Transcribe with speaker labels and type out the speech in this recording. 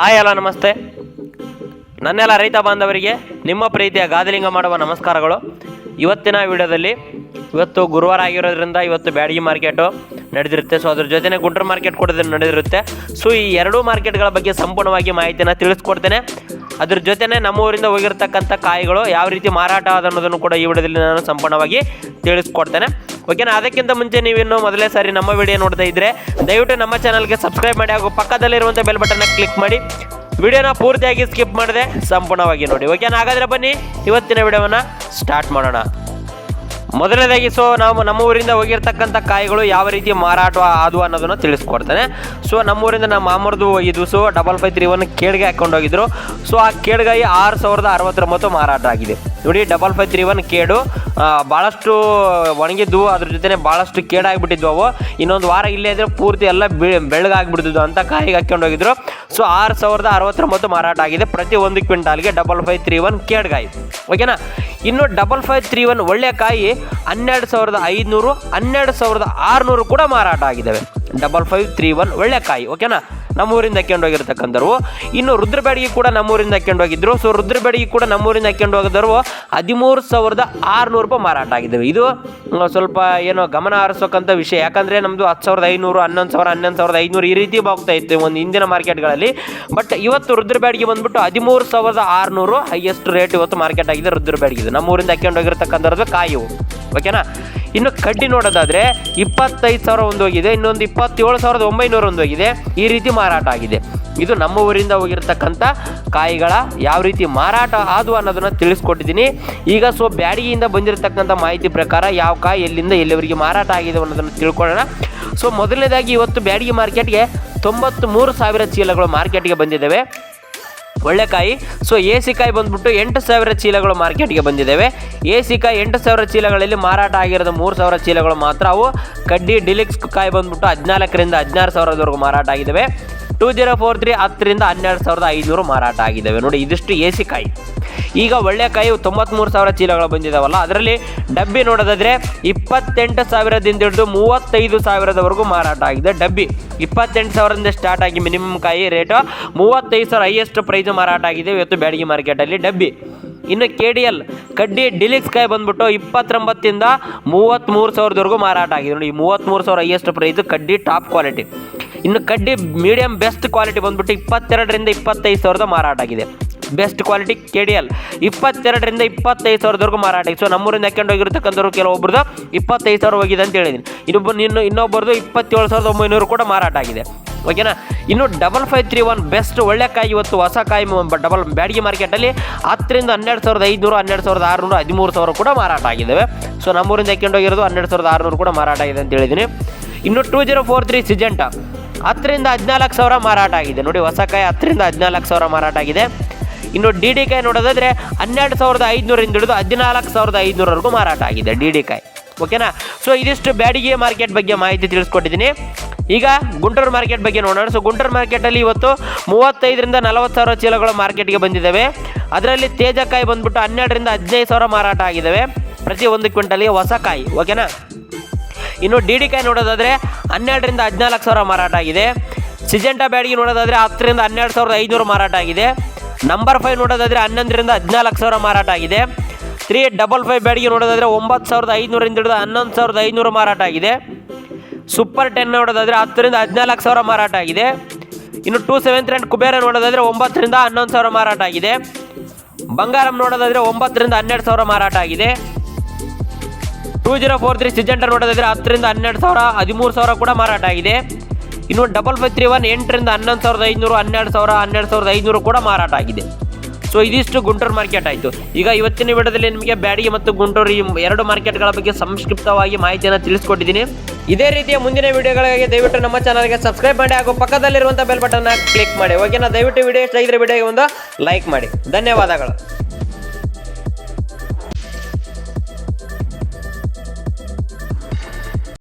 Speaker 1: Hi, hello, ನಮಸ್ತೆ. ನನ್ನೆಲ್ಲ ರೈತ ಬಾಂಧವರಿಗೆ ನಿಮ್ಮ ಪ್ರೀತಿಯ ಗಾದಲಿಂಗ ಮಾಡುವ ನಮಸ್ಕಾರಗಳು. ಇವತ್ತಿನ ವಿಡಿಯೋದಲ್ಲಿ ಇವತ್ತು ಗುರುವಾರ ಆಗಿರೋದ್ರಿಂದ ಇವತ್ತು ಬ್ಯಾಡಗಿ ಮಾರ್ಕೆಟು ನಡೆದಿರುತ್ತೆ. ಸೊ ಅದ್ರ ಜೊತೆನೇ ಗುಂಟೂರು ಮಾರ್ಕೆಟ್ ಕೂಡ ನಡೆದಿರುತ್ತೆ. ಸೊ ಈ ಎರಡೂ ಮಾರ್ಕೆಟ್ಗಳ ಬಗ್ಗೆ ಸಂಪೂರ್ಣವಾಗಿ ಮಾಹಿತಿನ ತಿಳಿಸ್ಕೊಡ್ತೇನೆ. ಅದ್ರ ಜೊತೆನೇ ನಮ್ಮ ಊರಿಂದ ಹೋಗಿರ್ತಕ್ಕಂಥ ಕಾಯಿಗಳು ಯಾವ ರೀತಿ ಮಾರಾಟ ಆದ ಕೂಡ ಈ ವಿಡಿಯೋದಲ್ಲಿ ನಾನು ಸಂಪೂರ್ಣವಾಗಿ ತಿಳಿಸ್ಕೊಡ್ತೇನೆ. ಓಕೆನಾ ಅದಕ್ಕಿಂತ ಮುಂಚೆ ನೀವಿನ್ನು ಮೊದಲೇ ಸಾರಿ ನಮ್ಮ ವಿಡಿಯೋ ನೋಡ್ತಾ ಇದ್ರೆ, ದಯವಿಟ್ಟು ನಮ್ಮ ಚಾನಲ್ಗೆ ಸಬ್ಸ್ಕ್ರೈಬ್ ಮಾಡಿ ಹಾಗೂ ಪಕ್ಕದಲ್ಲಿರುವಂಥ ಬೆಲ್ ಬಟನ್ನ ಕ್ಲಿಕ್ ಮಾಡಿ. ವಿಡಿಯೋನ ಪೂರ್ತಿಯಾಗಿ ಸ್ಕಿಪ್ ಮಾಡಿದೆ, ಸಂಪೂರ್ಣವಾಗಿ ನೋಡಿ. ಓಕೆನಾ ಹಾಗಾದ್ರೆ ಬನ್ನಿ, ಇವತ್ತಿನ ವಿಡಿಯೋವನ್ನು ಸ್ಟಾರ್ಟ್ ಮಾಡೋಣ. ಮೊದಲನೇದಾಗಿ ಸೊ ನಾವು ನಮ್ಮ ಊರಿಂದ ಹೋಗಿರ್ತಕ್ಕಂಥ ಕಾಯಿಗಳು ಯಾವ ರೀತಿ ಮಾರಾಟ ಆದವು ಅನ್ನೋದನ್ನು ತಿಳಿಸ್ಕೊಡ್ತಾನೆ. ಸೊ ನಮ್ಮೂರಿಂದ ನಮ್ಮ ಮಾಮೂರ್ದು ಹೋಗಿದ್ವು so double five three one ಕೇಡ್ಗೆ ಹಾಕೊಂಡು ಹೋಗಿದ್ರು. ಸೊ ಆ ಕೇಡ್ಗಾಯಿ ಆರು ಸಾವಿರದ ಅರವತ್ತೊಂಬತ್ತು ಮಾರಾಟ ಆಗಿದೆ. ನೋಡಿ ಡಬಲ್ ಫೈವ್ ತ್ರೀ ಒನ್ ಕೇಡು ಭಾಳಷ್ಟು ಒಣಗಿದ್ದು ಅದ್ರ ಜೊತೆ ಭಾಳಷ್ಟು ಕೇಡಾಗ್ಬಿಟ್ಟಿದ್ವು ಅವು. ಇನ್ನೊಂದು ವಾರ ಇಲ್ಲೇ ಇದ್ರೆ ಪೂರ್ತಿ ಎಲ್ಲ ಬೆ- ಬೆಳ್ಳಗಾಗ್ಬಿಡ್ತಿದ್ವು ಅಂತ ಕಾಯಿಗೆ ಹಾಕೊಂಡು ಹೋಗಿದ್ರು. ಸೊ ಆರು ಸಾವಿರದ ಅರವತ್ತೊಂಬತ್ತು ಮಾರಾಟ ಆಗಿದೆ ಪ್ರತಿ ಒಂದು ಕ್ವಿಂಟಾಲ್ಗೆ ಡಬಲ್ ಫೈವ್ ತ್ರೀ ಒನ್ ಕೇಡ್ಗಾಯಿ ಓಕೆನಾ ಇನ್ನು ಡಬಲ್ ಫೈವ್ ತ್ರೀ ಒನ್ ಒಳ್ಳೆ ಕಾಯಿ ಹನ್ನೆರಡು ಸಾವಿರದ ಐದುನೂರು, ಹನ್ನೆರಡು ಸಾವಿರದ ಆರುನೂರು ಕೂಡ ಮಾರಾಟ ಆಗಿದ್ದಾವೆ. ಡಬಲ್ ಫೈವ್ ತ್ರೀ ಒನ್ ಒಳ್ಳೆ ಕಾಯಿ ಓಕೆನಾ ನಮ್ಮೂರಿಂದ ಹಾಕೊಂಡು ಹೋಗಿರ್ತಕ್ಕಂಥವ್ರು ಇನ್ನು ರುದ್ರಬೇಡಿಗೆ ಕೂಡ ನಮ್ಮೂರಿಂದ ಹಾಕೊಂಡು ಹೋಗಿದ್ರು ಸೊ ರುದ್ರಬೇಡಿಗೆ ಕೂಡ ನಮ್ಮೂರಿಂದ ಹಾಕ್ಕೊಂಡು ಹೋಗಿದ್ರು ಹದಿಮೂರು ಸಾವಿರದ ಆರುನೂರು ರೂಪಾಯಿ ಮಾರಾಟ ಆಗಿದ್ದಾವೆ. ಇದು ಸ್ವಲ್ಪ ಏನೋ ಗಮನ ಹರಿಸೋಕ್ಕಂಥ ವಿಷಯ. ಯಾಕಂದರೆ ನಮ್ಮದು ಹತ್ತು ಸಾವಿರದ ಐನೂರು, ಹನ್ನೊಂದು ಸಾವಿರ, ಹನ್ನೊಂದು ಸಾವಿರದ ಐನೂರು ಈ ರೀತಿ ಹೋಗ್ತಾ ಇತ್ತು ಒಂದು ಹಿಂದಿನ ಮಾರ್ಕೆಟ್ಗಳಲ್ಲಿ. ಬಟ್ ಇವತ್ತು ರುದ್ರಬೇಡಿಗೆ ಬಂದ್ಬಿಟ್ಟು ಹದಿಮೂರು ಸಾವಿರದ ಆರುನೂರು ಹೈಯೆಸ್ಟ್ ರೇಟ್ ಇವತ್ತು ಮಾರ್ಕೆಟ್ ಆಗಿದೆ ರುದ್ರಬೇಡಿಗೆ. ನಮ್ಮೂರಿಂದ ಹಾಕೊಂಡು ಹೋಗಿರ್ತಕ್ಕಂಥದ್ದು ಕಾಯಿವು. ಓಕೆನಾ? ಇನ್ನು ಕಡ್ಡಿ ನೋಡೋದಾದರೆ ಇಪ್ಪತ್ತೈದು ಸಾವಿರ ಒಂದು ಹೋಗಿದೆ, ಇನ್ನೊಂದು ಇಪ್ಪತ್ತೇಳು ಸಾವಿರದ ಒಂಬೈನೂರ ಒಂದು ಹೋಗಿದೆ. ಈ ರೀತಿ ಮಾರಾಟ ಆಗಿದೆ. ಇದು ನಮ್ಮ ಊರಿಂದ ಹೋಗಿರ್ತಕ್ಕಂಥ ಕಾಯಿಗಳ ಯಾವ ರೀತಿ ಮಾರಾಟ ಆದವು ಅನ್ನೋದನ್ನು ತಿಳಿಸ್ಕೊಟ್ಟಿದ್ದೀನಿ. ಈಗ ಸೊ ಬ್ಯಾಡಿಗೆಯಿಂದ ಬಂದಿರತಕ್ಕಂಥ ಮಾಹಿತಿ ಪ್ರಕಾರ ಯಾವ ಕಾಯಿ ಎಲ್ಲಿಂದ ಎಲ್ಲಿವರೆಗೆ ಮಾರಾಟ ಆಗಿದೆ ಅನ್ನೋದನ್ನು ತಿಳ್ಕೊಳ್ಳೋಣ. ಸೊ ಮೊದಲನೇದಾಗಿ ಇವತ್ತು ಬ್ಯಾಡಿಗೆ ಮಾರ್ಕೆಟ್ಗೆ ತೊಂಬತ್ತು ಮೂರು ಸಾವಿರ ಚೀಲಗಳು ಮಾರ್ಕೆಟ್ಗೆ ಬಂದಿದ್ದಾವೆ. ಒಳ್ಳೆ ಕಾಯಿ. ಸೊ ಎ ಸಿ ಕಾಯಿ ಬಂದ್ಬಿಟ್ಟು ಎಂಟು ಸಾವಿರ ಚೀಲಗಳು ಮಾರ್ಕೆಟ್ಗೆ ಬಂದಿದ್ದಾವೆ ಎ ಸಿ ಕಾಯಿ ಎಂಟು ಸಾವಿರ ಚೀಲಗಳಲ್ಲಿ ಮಾರಾಟ ಆಗಿರೋದು ಮೂರು ಸಾವಿರ ಚೀಲಗಳು ಮಾತ್ರ. ಅವು ಕಡ್ಡಿ ಡಿಲಿಕ್ಸ್ ಕಾಯಿ ಬಂದ್ಬಿಟ್ಟು ಹದಿನಾಲ್ಕರಿಂದ ಹದಿನಾರು ಸಾವಿರದವರೆಗೂ ಮಾರಾಟ ಆಗಿದ್ದಾವೆ ಟೂ ಜೀರೋ ಫೋರ್ ತ್ರೀ ಹತ್ತರಿಂದ ಹನ್ನೆರಡು ಸಾವಿರದ ಐದುನೂರು ಮಾರಾಟ ಆಗಿದ್ದಾವೆ ನೋಡಿ, ಇದಿಷ್ಟು ಎ ಸಿ ಕಾಯಿ. ಈಗ ಒಳ್ಳೆ ಕಾಯಿ ತೊಂಬತ್ಮೂರು ಸಾವಿರ ಚೀಲಗಳು ಬಂದಿದ್ದಾವಲ್ಲ ಅದರಲ್ಲಿ ಡಬ್ಬಿ ನೋಡೋದಾದ್ರೆ ಇಪ್ಪತ್ತೆಂಟು ಸಾವಿರದಿಂದ ಹಿಡಿದು ಮೂವತ್ತೈದು ಸಾವಿರದವರೆಗೂ ಮಾರಾಟ ಆಗಿದೆ ಡಬ್ಬಿ. ಇಪ್ಪತ್ತೆಂಟು ಸಾವಿರದಿಂದ ಸ್ಟಾರ್ಟ್ ಆಗಿ ಮಿನಿಮಮ್ ಕಾಯಿ ರೇಟು ಮೂವತ್ತೈದು ಸಾವಿರ ಹೈಯೆಸ್ಟ್ ಪ್ರೈಸ್ ಮಾರಾಟ ಆಗಿದೆ ಇವತ್ತು ಬ್ಯಾಡಗಿ ಮಾರ್ಕೆಟಲ್ಲಿ ಡಬ್ಬಿ. ಇನ್ನು ಕೆ ಡಿ ಎಲ್ ಕಡ್ಡಿ ಡಿಲಿಕ್ಸ್ ಕಾಯಿ ಬಂದ್ಬಿಟ್ಟು ಇಪ್ಪತ್ತೊಂಬತ್ತಿಂದ ಮೂವತ್ತ್ಮೂರು ಸಾವಿರದವರೆಗೂ ಮಾರಾಟ ಆಗಿದೆ. ನೋಡಿ ಮೂವತ್ತ್ಮೂರು ಸಾವಿರ ಹೈಯೆಸ್ಟ್ ಪ್ರೈಸ್ ಕಡ್ಡಿ ಟಾಪ್ ಕ್ವಾಲಿಟಿ ಇನ್ನು ಕಡ್ಡಿ ಮೀಡಿಯಂ ಬೆಸ್ಟ್ ಕ್ವಾಲಿಟಿ ಬಂದ್ಬಿಟ್ಟು ಇಪ್ಪತ್ತೆರಡರಿಂದ ಇಪ್ಪತ್ತೈದು ಸಾವಿರದ ಮಾರಾಟ ಆಗಿದೆ. Best quality K D L ಇಪ್ಪತ್ತೆರಡರಿಂದ ಇಪ್ಪತ್ತೈದು ಸಾವಿರದವರೆಗೂ ಮಾರಾಟ. ಸೊ ನಮ್ಮೂರಿಂದ ಹಾಕೊಂಡು ಹೋಗಿರ್ತಕ್ಕಂಥವ್ರು ಕೆಲವೊಬ್ರದ್ದು ಇಪ್ಪತ್ತೈದು ಸಾವಿರ ಹೋಗಿದೆ ಅಂತ ಹೇಳಿದ್ದೀನಿ ಇನ್ನೊಬ್ಬ ಇನ್ನು ಇನ್ನೊಬ್ಬರದು ಇಪ್ಪತ್ತೇಳು ಸಾವಿರದ ಒಂಬೈನೂರು ಕೂಡ ಮಾರಾಟ ಆಗಿದೆ. ಓಕೆನಾ ಇನ್ನು double five three one best ಒಳ್ಳೆ ಕಾಯಿ ಇವತ್ತು ಹೊಸ ಕಾಯಿ ಡಬಲ್ ಬ್ಯಾಡಗಿ ಮಾರ್ಕೆಟಲ್ಲಿ ಹತ್ತರಿಂದ ಹನ್ನೆರಡು ಸಾವಿರದ ಐದುನೂರು, ಹನ್ನೆರಡು ಸಾವಿರದ ಆರುನೂರು, ಹದಿಮೂರು ಸಾವಿರ ಕೂಡ ಮಾರಾಟ ಆಗಿದ್ದಾವೆ. ಸೊ ನಮ್ಮೂರಿಂದ ಹಾಕೊಂಡು ಹೋಗಿರೋದು ಹನ್ನೆರಡು ಸಾವಿರದ ಆರುನೂರು ಕೂಡ ಮಾರಾಟ ಆಗಿದೆ ಅಂತ ಹೇಳಿದ್ದೀನಿ ಇನ್ನು two zero four three Syngenta ಹತ್ತರಿಂದ ಹದಿನಾಲ್ಕು ಸಾವಿರ ಮಾರಾಟ ಆಗಿದೆ. ನೋಡಿ, ಹೊಸ ಕಾಯಿ ಹತ್ತರಿಂದ ಹದಿನಾಲ್ಕು ಸಾವಿರ ಮಾರಾಟ ಆಗಿದೆ. ಇನ್ನು ಡಿ ಡಿ ಕಾಯಿ ನೋಡೋದಾದ್ರೆ ಹನ್ನೆರಡು ಸಾವಿರದ ಐದುನೂರಿಂದ ಹಿಡಿದು ಹದಿನಾಲ್ಕು ಸಾವಿರದ ಐದುನೂರವರೆಗೂ ಮಾರಾಟ ಆಗಿದೆ ಡಿ ಡಿ ಕಾಯಿ ಓಕೆನಾ? ಸೊ ಇದಿಷ್ಟು ಬ್ಯಾಡಿಗೆ ಮಾರ್ಕೆಟ್ ಬಗ್ಗೆ ಮಾಹಿತಿ ತಿಳಿಸ್ಕೊಟ್ಟಿದ್ದೀನಿ. ಈಗ ಗುಂಟೂರು ಮಾರ್ಕೆಟ್ ಬಗ್ಗೆ ನೋಡೋಣ. ಸೊ ಗುಂಟೂರು ಮಾರ್ಕೆಟಲ್ಲಿ ಇವತ್ತು ಮೂವತ್ತೈದರಿಂದ ನಲವತ್ತು ಸಾವಿರ ಚೀಲಗಳು ಮಾರ್ಕೆಟ್ಗೆ ಬಂದಿದ್ದಾವೆ. ಅದರಲ್ಲಿ ತೇಜಕಾಯಿ ಬಂದ್ಬಿಟ್ಟು ಹನ್ನೆರಡರಿಂದ ಹದಿನೈದು ಸಾವಿರ ಮಾರಾಟ ಆಗಿದ್ದಾವೆ. ಪ್ರತಿ ಒಂದು ಕ್ವಿಂಟಲ್ಗೆ ಹೊಸ ಕಾಯಿ. ಓಕೆನಾ? ಇನ್ನು ಡಿ ಡಿ ಕಾಯಿ ನೋಡೋದಾದರೆ ಹನ್ನೆರಡರಿಂದ ಹದಿನಾಲ್ಕು ಸಾವಿರ ಮಾರಾಟ ಆಗಿದೆ. ಸಿಜೆಂಟಾ ಬ್ಯಾಡಿಗೆ ನೋಡೋದಾದರೆ ಹತ್ತರಿಂದ ಹನ್ನೆರಡು ಸಾವಿರದ ಐದುನೂರು ಮಾರಾಟ ಆಗಿದೆ. ನಂಬರ್ ಫೈವ್ ನೋಡೋದಾದರೆ ಹನ್ನೊಂದರಿಂದ ಹದಿನಾಲ್ಕು ಸಾವಿರ ಮಾರಾಟ ಆಗಿದೆ. ತ್ರೀ ಡಬಲ್ ಫೈವ್ ಬ್ಯಾಡಿಗೆ ನೋಡೋದಾದರೆ ಒಂಬತ್ತು ಸಾವಿರದ ಐನೂರಿಂದ ಹಿಡಿದು ಹನ್ನೊಂದು ಸಾವಿರದ ಐನೂರು ಮಾರಾಟ ಆಗಿದೆ. ಸೂಪರ್ ಟೆನ್ ನೋಡೋದಾದರೆ ಹತ್ತರಿಂದ ಹದಿನಾಲ್ಕು ಸಾವಿರ ಮಾರಾಟ ಆಗಿದೆ. ಇನ್ನು ಟೂ ಸೆವೆನ್ ತ್ರೀ ಕುಬೇರ ನೋಡೋದಾದರೆ ಒಂಬತ್ತರಿಂದ ಹನ್ನೊಂದು ಸಾವಿರ ಮಾರಾಟ ಆಗಿದೆ. ಬಂಗಾರಂ ನೋಡೋದಾದರೆ ಒಂಬತ್ತರಿಂದ ಹನ್ನೆರಡು ಸಾವಿರ ಮಾರಾಟ ಆಗಿದೆ. ಟೂ ಜೀರೋ ಫೋರ್ ತ್ರೀ ಸಿಜೆಂಟರ್ ನೋಡೋದಾದರೆ ಹತ್ತರಿಂದ ಹನ್ನೆರಡು ಸಾವಿರ, ಹದಿಮೂರು ಸಾವಿರ ಕೂಡ ಮಾರಾಟ ಆಗಿದೆ. ಇನ್ನು ಡಬಲ್ ಫೈವ್ ತ್ರೀ ಒನ್ ಎಂಟರಿಂದ ಹನ್ನೊಂದು ಸಾವಿರದ ಐನೂರು, ಹನ್ನೆರಡು ಸಾವಿರ, ಹನ್ನೆರಡು ಸಾವಿರದ ಐನೂರು ಕೂಡ ಮಾರಾಟ ಆಗಿದೆ. ಸೊ ಇದಿಷ್ಟು ಗುಂಟೂರು ಮಾರ್ಕೆಟ್ ಆಯಿತು. ಈಗ ಇವತ್ತಿನ ವಿಡಿಯೋದಲ್ಲಿ ನಿಮಗೆ ಬ್ಯಾಡಿಗೆ ಮತ್ತು ಗುಂಟೂರು ಈ ಎರಡು ಮಾರ್ಕೆಟ್ಗಳ ಬಗ್ಗೆ ಸಂಕ್ಷಿಪ್ತವಾಗಿ ಮಾಹಿತಿಯನ್ನು ತಿಳಿಸ್ಕೊಟ್ಟಿದ್ದೀನಿ. ಇದೇ ರೀತಿಯ ಮುಂದಿನ ವಿಡಿಯೋಗಳಿಗೆ ದಯವಿಟ್ಟು ನಮ್ಮ ಚಾನಲ್ಗೆ ಸಬ್ಸ್ಕ್ರೈಬ್ ಮಾಡಿ ಹಾಗೂ ಪಕ್ಕದಲ್ಲಿರುವಂಥ ಬೆಲ್ ಬಟನ್ನ ಕ್ಲಿಕ್ ಮಾಡಿ. ಓಕೆನಾ ದಯವಿಟ್ಟು ವಿಡಿಯೋ ಇಷ್ಟ ಇದ್ರೆ ವಿಡಿಯೋಗೆ ಒಂದು ಲೈಕ್ ಮಾಡಿ. ಧನ್ಯವಾದಗಳು.